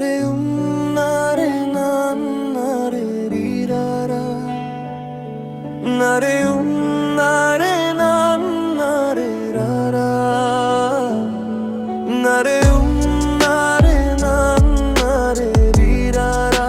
রে উম না রে নাম না রে রিরা না রে উম না রে নাম না রে রা না রে উম না রে নাম না রে রিরা না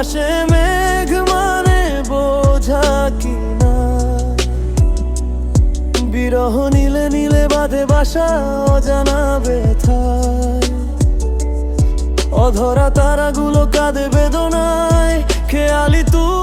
আকাশে মেঘ মানে বোঝা কিনা। বিরহ নীলে নীলে বাঁধে বাসা, অজানা ব্যথায় অধরা তারাগুলো কাঁদে বেদনায়, খেয়ালি তুমি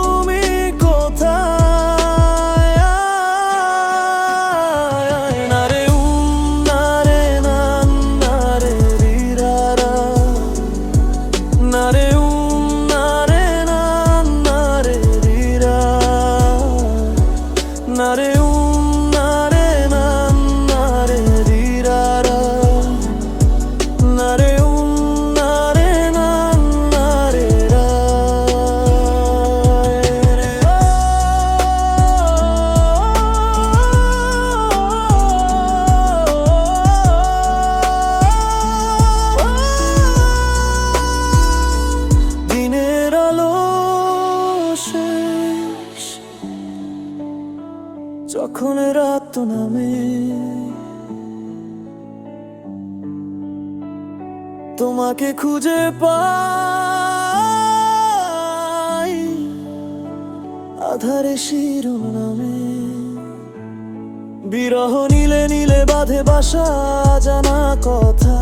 যখন রাত নামে? তোমাকে খুঁজে পাই আধারে শিরোনামে। বিরহ নীলে নীলে বাঁধে বাসা, জানা কথা।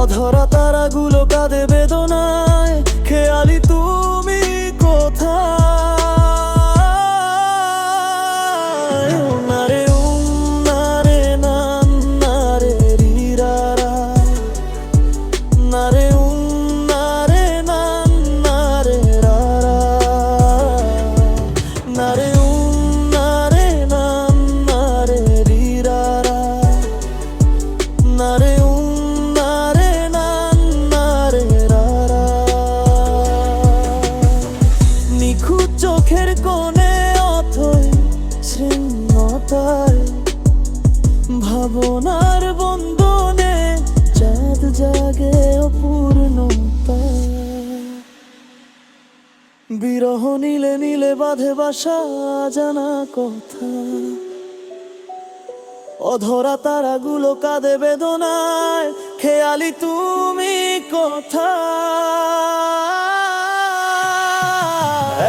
অধরা তারাগুলো কাঁদে বেদনায় ভাবনার বন্ধনে চাঁদ জাগে অপূর্ণতা বিরহ নীলে নীলে বাঁধে বাসা, জানা কথা। অধরা তারাগুলো কাঁদে বেদনায়, খেয়ালি তুমি কোথায়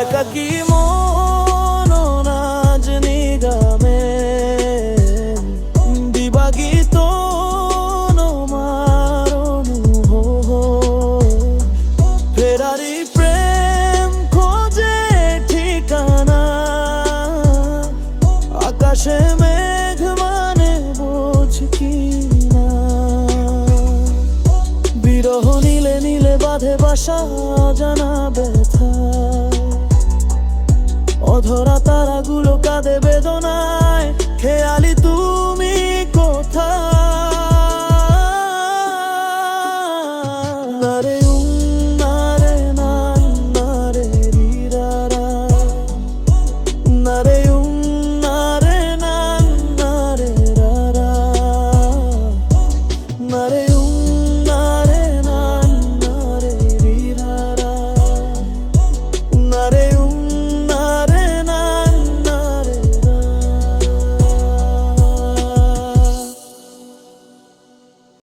একাকি ফেরারি প্রেম খোঁজে ঠিকানা। আকাশে মেঘ মানে না বিরহ নীলে নীলে বাঁধে বাসা অধরা কাঁদে বেদনায়, খেয়ালি তুই